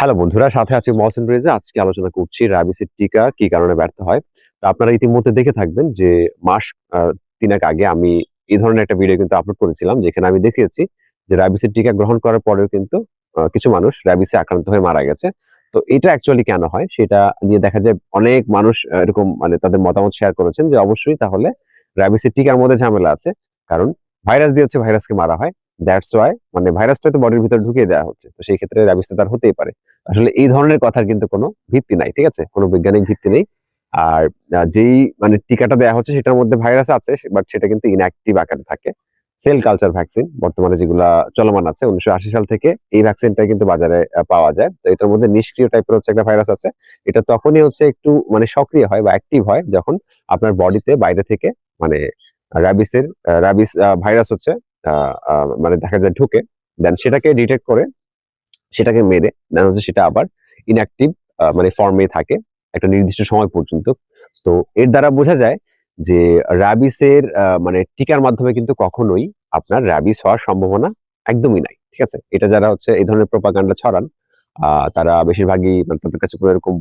Hello বন্ধুরা, সাথে আছি মহসিন রেজা আজকে আলোচনা করছি র্যাবিসের টিকা কি কারণে ব্যর্থ হয়। তো আপনারা ইতিমধ্যে দেখে থাকবেন যে মাস তিনেক আগে আমি এই ধরনের একটা ভিডিও কিন্তু আপলোড করেছিলাম, যেখানে আমি দেখিয়েছি যে র্যাবিসের টিকা গ্রহণ করার পরেও কিন্তু কিছু মানুষ র্যাবিসে আক্রান্ত হয়ে মারা গেছে। তো এটা অ্যাকচুয়ালি কেন হয়? সেটা নিয়ে দেখা যায় অনেক মানুষ এরকম মানে তাদের মতামত শেয়ার করেছেন যে অবশ্যই তাহলে র্যাবিসের টিকার মধ্যে ঝামেলা আছে। কারণ ভাইরাস দিয়ে হচ্ছে ভাইরাসকে মারা হয়। দ্যাটস ওয়াই মানে ভাইরাসটা তো বডির ভিতরে ঢুকিয়ে দেওয়া হচ্ছে। তো সেই ক্ষেত্রে র্যাবিস তো তার হতেই পারে। আসলে এই ধরনের কথার কিন্তু কোনো ভিত্তি নাই, ঠিক আছে? কোনো বৈজ্ঞানিক ভিত্তি নেই। আর যেই মানে টিকাটা দেওয়া হচ্ছে সেটার মধ্যে ভাইরাস আছে বাট সেটা কিন্তু ইনঅ্যাক্টিভ আকারে থাকে। সেল কালচার ভ্যাকসিন বর্তমানে যেগুলা চলমান আছে, উনিশশো আশি সাল থেকে এই ভ্যাকসিনটা কিন্তু বাজারে পাওয়া যায়। তো এটার মধ্যে নিষ্ক্রিয় টাইপের হচ্ছে একটা ভাইরাস আছে। এটা তখনই হচ্ছে একটু মানে সক্রিয় হয় বা অ্যাক্টিভ হয় যখন আপনার বডিতে বাইরে থেকে মানে র্যাবিসের র্যাবিস ভাইরাস হচ্ছে মানে দেখা যায় ঢুকে দেন সেটাকে ডিটেক্ট করে, সেটাকে মেরে দেন হচ্ছে সেটা আবার ইনঅ্যাক্টিভ মানে ফর্মে থাকে, একটা নির্দিষ্ট সময় পর্যন্ত। তো এর দ্বারা বোঝা যায় যে র্যাবিসের মানে টিকার মাধ্যমে কিন্তু কখনোই আপনার র্যাবিস হওয়ার সম্ভাবনা একদমই নাই, ঠিক আছে? এটা যারা হচ্ছে এই ধরনের প্রোপাগান্ডা ছড়ান তারা বেশিরভাগই মানে তাদের কাছে কোনো এরকম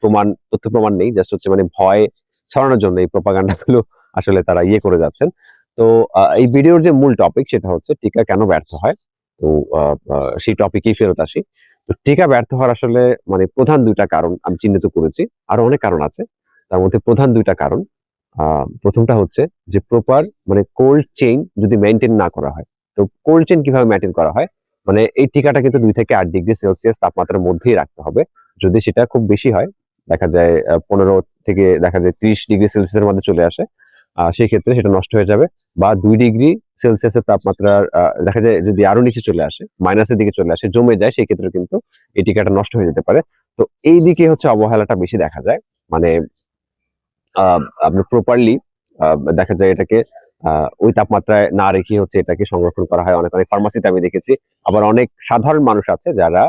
প্রমাণ, তথ্য প্রমাণ নেই জাস্ট হচ্ছে মানে ভয় ছড়ানোর জন্য এই প্রোপাগান্ডা গুলো আসলে তারা ইয়ে করে যাচ্ছেন। তো এই ভিডিওর যে মূল টপিক সেটা হচ্ছে টিকা কেন ব্যর্থ হয়? তো সেই টপিকেই ফেরত আসি। তো টিকা ব্যর্থ হওয়ার আসলে মানে প্রধান দুইটা কারণ আমি চিহ্নিত করেছি। আরও অনেক কারণ আছে। তার মধ্যে প্রধান দুইটা কারণ প্রথমটা হচ্ছে যে প্রপার মানে কোল্ড চেইন যদি মেনটেন না করা হয়, তো কোল্ড চেইন কীভাবে মেনটেন করা হয়? মানে এই টিকাটা কিন্তু দুই থেকে আট ডিগ্রি সেলসিয়াস তাপমাত্রার মধ্যেই রাখতে হবে। যদি সেটা খুব বেশি হয়, দেখা যায় পনেরো থেকে দেখা যায় ত্রিশ ডিগ্রি সেলসিয়াসের মধ্যে চলে আসে আহ, সেই ক্ষেত্রে সেটা নষ্ট হয়ে যাবে বা দুই ডিগ্রি সেলসিয়াসের তাপমাত্রার দেখা যায় যদি আরও নিচে চলে আসে মাইনাসের দিকে চলে আসে জমে যায় সেই ক্ষেত্রে কিন্তু এই টিকাটা নষ্ট হয়ে যেতে পারে। তো এই দিকে হচ্ছে অবহেলাটা বেশি দেখা যায়। মানে আহ, আপনার প্রপারলি দেখা যায় এটাকে ওই তাপমাত্রায় না রেখে হচ্ছে এটাকে সংরক্ষণ করা হয়। অনেক অনেক ফার্মাসিতে আমি দেখেছি। আবার অনেক সাধারণ মানুষ আছে যারা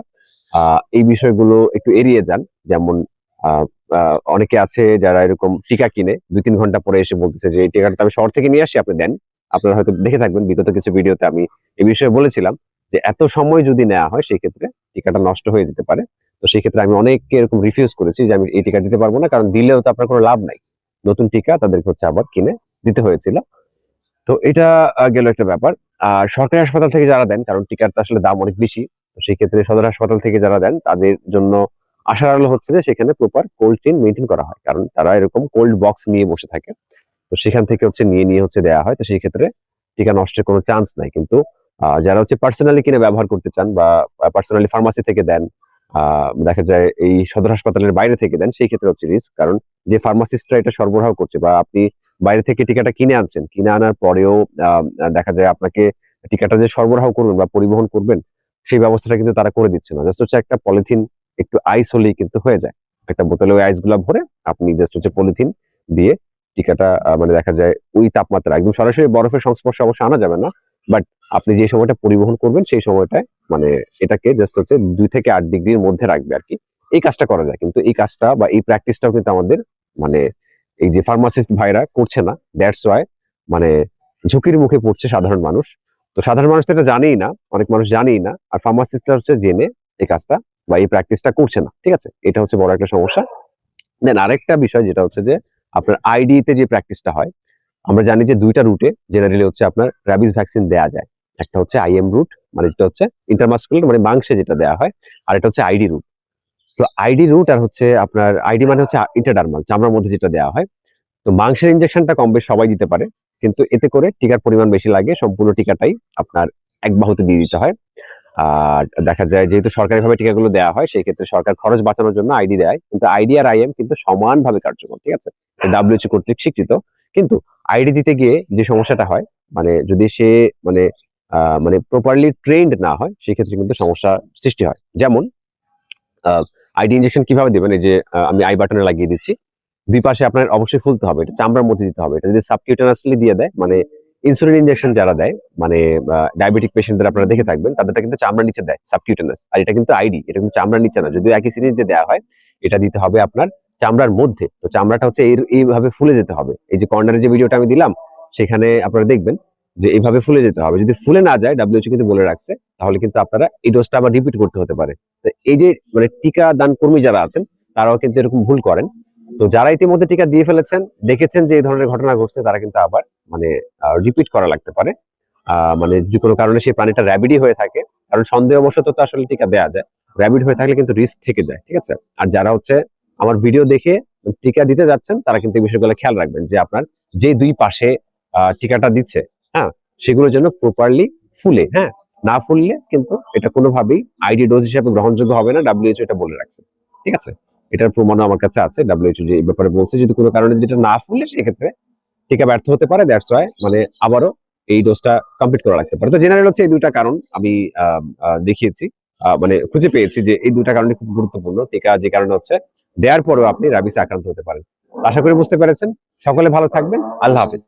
এই বিষয়গুলো একটু এড়িয়ে যান। যেমন অনেকে আছে যারা এরকম টিকা কিনে, দুই তিন ঘণ্টা পরে এসে বলতেছে যে এই টিকাটা আমি শহর থেকে নিয়ে আসি, আপনি দেন। আপনারা হয়তো দেখে থাকবেন, বিগত কিছু ভিডিওতে আমি এই বিষয়ে বলেছিলাম যে এত সময় যদি নেওয়া হয় সেই ক্ষেত্রে টিকাটা নষ্ট হয়ে যেতে পারে। তো সেই ক্ষেত্রে আমি অনেককে এরকম রিফিউজ করেছি যে আমি এই টিকা দিতে পারব না, কারণ দিলেও তো আপনার কোনো লাভ নাই। নতুন টিকা তাদেরকে হচ্ছে আবার কিনে দিতে হয়েছিল। তো এটা গেল একটা ব্যাপার। আর সরকারি হাসপাতাল থেকে যারা দেন, কারণ টিকার তো আসলে দাম অনেক বেশি, তো সেই ক্ষেত্রে সদর হাসপাতাল থেকে যারা দেন, তাদের জন্য আশার আলো হচ্ছে যে সেখানে প্রপার কোল্ড চেইন মেনটেন করা হয়। কারণ তারা এরকম কোল্ড বক্স নিয়ে বসে থাকে। তো সেখান থেকে হচ্ছে নিয়ে নিয়ে হচ্ছে দেওয়া হয়। তো সেই ক্ষেত্রে টিকা নষ্টের কোনো চান্স নাই। কিন্তু যারা হচ্ছে পার্সোনালি কিনে ব্যবহার করতে চান বা পার্সোনালি ফার্মাসি থেকে দেন দেখা যায় এই সদর হাসপাতালের বাইরে থেকে দেন, সেই ক্ষেত্রে হচ্ছে রিস্ক কারণ যে ফার্মাসিস্টরা এটা সরবরাহ করছে বা আপনি বাইরে থেকে টিকাটা কিনে আনছেন, কিনে আনার পরেও দেখা যায় আপনাকে টিকাটা যে সরবরাহ করবেন বা পরিবহন করবেন, সেই ব্যবস্থাটা কিন্তু তারা করে দিচ্ছে না। জাস্ট হচ্ছে একটা পলিথিন একটু আইস হলেই কিন্তু হয়ে যায়। একটা বোতলে ওই আইসগুলা ভরে আপনি জাস্ট হচ্ছে পলিথিন দিয়ে টিকাটা মানে দেখা যায় ওই তাপমাত্রা, একদম সরাসরি বরফের সংস্পর্শে অবশ্য আনা যাবে না বাট আপনি যে সময়টা পরিবহন করবেন সেই সময়টায় মানে এটাকে জাস্ট হচ্ছে দুই থেকে আট ডিগ্রির মধ্যে রাখবে আর কি এই কাজটা করা যায়, কিন্তু এই কাজটা বা এই প্র্যাকটিসটাও কিন্তু আমাদের মানে এই যে ফার্মাসিস্ট ভাইরা করছে না দ্যাটস ওয়াই মানে ঝুঁকির মুখে পড়ছে সাধারণ মানুষ। তো সাধারণ মানুষ তো এটা জানেই না, অনেক মানুষ জানেই না, আর ফার্মাসিস্টরা হচ্ছে জেনে এই কাজটা বা এই প্র্যাকটিসটা করছে না, ঠিক আছে? এটা হচ্ছে বড় একটা সমস্যা। দেন আরেকটা বিষয় যেটা হচ্ছে যে, আপনার আইডি তে যে প্র্যাকটিসটা হয়, আমরা জানি যে দুইটা রুটে জেনারেলি হচ্ছে আপনার র্যাবিস ভ্যাকসিন দেওয়া যায়। একটা হচ্ছে আইএম রুট মানে যেটা হচ্ছে ইন্টারমাস্কুলার মানে মাংসে যেটা দেওয়া হয়, আর এটা হচ্ছে আইডি রুট তো আইডি রুট আর হচ্ছে আপনার আইডি মানে হচ্ছে ইন্টারডার্মাল চামড়ার মধ্যে যেটা দেওয়া হয়। তো মাংসের ইনজেকশনটা কম বেশ সবাই দিতে পারে, কিন্তু এতে করে টিকার পরিমাণ বেশি লাগে, সম্পূর্ণ টিকাটাই আপনার এক বাহুতে দিয়ে দিতে হয়। আর দেখা যায় যেহেতু সরকারিভাবে টিকাগুলো দেওয়া হয় সেই ক্ষেত্রে সরকার খরচ বাঁচানোর জন্য আইডি দেয়। কিন্তু আইডি আর আইএম কিন্তু সমানভাবে কার্যকর, ঠিক আছে? ডাব্লিউএচও কর্তৃক স্বীকৃত। কিন্তু আইডি দিতে গিয়ে যে সমস্যাটা হয় মানে যদি সে মানে মানে প্রপারলি ট্রেন্ড না হয় সেই ক্ষেত্রে কিন্তু সমস্যা সৃষ্টি হয়। যেমন আইডি ইনজেকশন কীভাবে দিবেন? এই যে আমি আই বাটনে লাগিয়ে দিচ্ছি। দুই পাশে আপনার অবশ্যই ফুলতে হবে, এটা চামড়ার মধ্যে দিতে হবে। এটা যদি সাবকিউটানাসলি দিয়ে দেয় মানে ইনসুলিন ইনজেকশন যারা দেয় মানে ডায়াবেটিক পেশেন্টদের আপনারা দেখে থাকবেন, তাদেরটা কিন্তু চামড়ার নিচে দেয় সাবকিউটানাস আর এটা কিন্তু আইডি এটা কিন্তু চামড়ার নিচে না, যদিও একই সিরিজ দেওয়া হয়, এটা দিতে হবে আপনার চামড়ার মধ্যে, তো চামড়াটা হচ্ছে এইভাবে ফুলে যেতে হবে, এই যে কর্নারে যে ভিডিওটা আমি দিলাম, সেখানে আপনারা দেখবেন যে এইভাবে ফুলে যেতে হবে, যদি ফুলে না যায় ডাব্লিউএইচও কিন্তু বলে রাখছে, তাহলে কিন্তু আপনারা এই ডোজটা আবার রিপিট করতে হতে পারে, তো এই যে মানে টিকা দান কর্মী যারা আছেন, তারাও কিন্তু এরকম ভুল করেন, তো যারা ইতিমধ্যে টিকা দিয়ে ফেলেছেন, দেখেছেন যে এই ধরনের ঘটনা ঘটছে, তারা কিন্তু আবার মানে রিপিট করা লাগতে পারে। মানে যদি কোনো কারণে সেই প্রাণীটা র্যাবিডই হয়ে থাকে। কারণ সন্দেহবশত তো আসলে টিকা দেওয়া যায়। র্যাবিড হয়ে থাকলে কিন্তু রিস্ক থেকে যায়, ঠিক আছে? আর যারা হচ্ছে আমার ভিডিও দেখে টিকা দিতে যাচ্ছেন, তারা কিন্তু এই বিষয়গুলো খেয়াল রাখবেন যে আপনার যে দুই পাশে টিকাটা দিচ্ছে হ্যাঁ সেগুলো যেন প্রপারলি ফুলে হ্যাঁ? না ফুললে কিন্তু এটা কোনোভাবেই আইডি ডোজ হিসাবে গ্রহণযোগ্য হবে না ডাব্লিউএইচও এটা বলে রাখছে, ঠিক আছে? এটার প্রমাণও আমার কাছে আছে ডাব্লিউএইচও যে ব্যাপারে বলছে, যদি কোনো কারণে যদি এটা না ফুললে সেক্ষেত্রে টিকা ব্যর্থ হতে পারে দ্যাটস ওয়াই মানে আবারও এই ডোজটা কমপ্লিট করে রাখতে পারে। তো জেনারেল হচ্ছে এই দুটা কারণ আমি দেখিয়েছি মানে খুঁজে পেয়েছি যে এই দুটো কারণে খুব গুরুত্বপূর্ণ। টিকা যে কারণে হচ্ছে দেওয়ার পরেও আপনি রাবিসে আক্রান্ত হতে পারেন। আশা করি বুঝতে পেরেছেন। সকলে ভালো থাকবেন। আল্লাহ হাফিজ।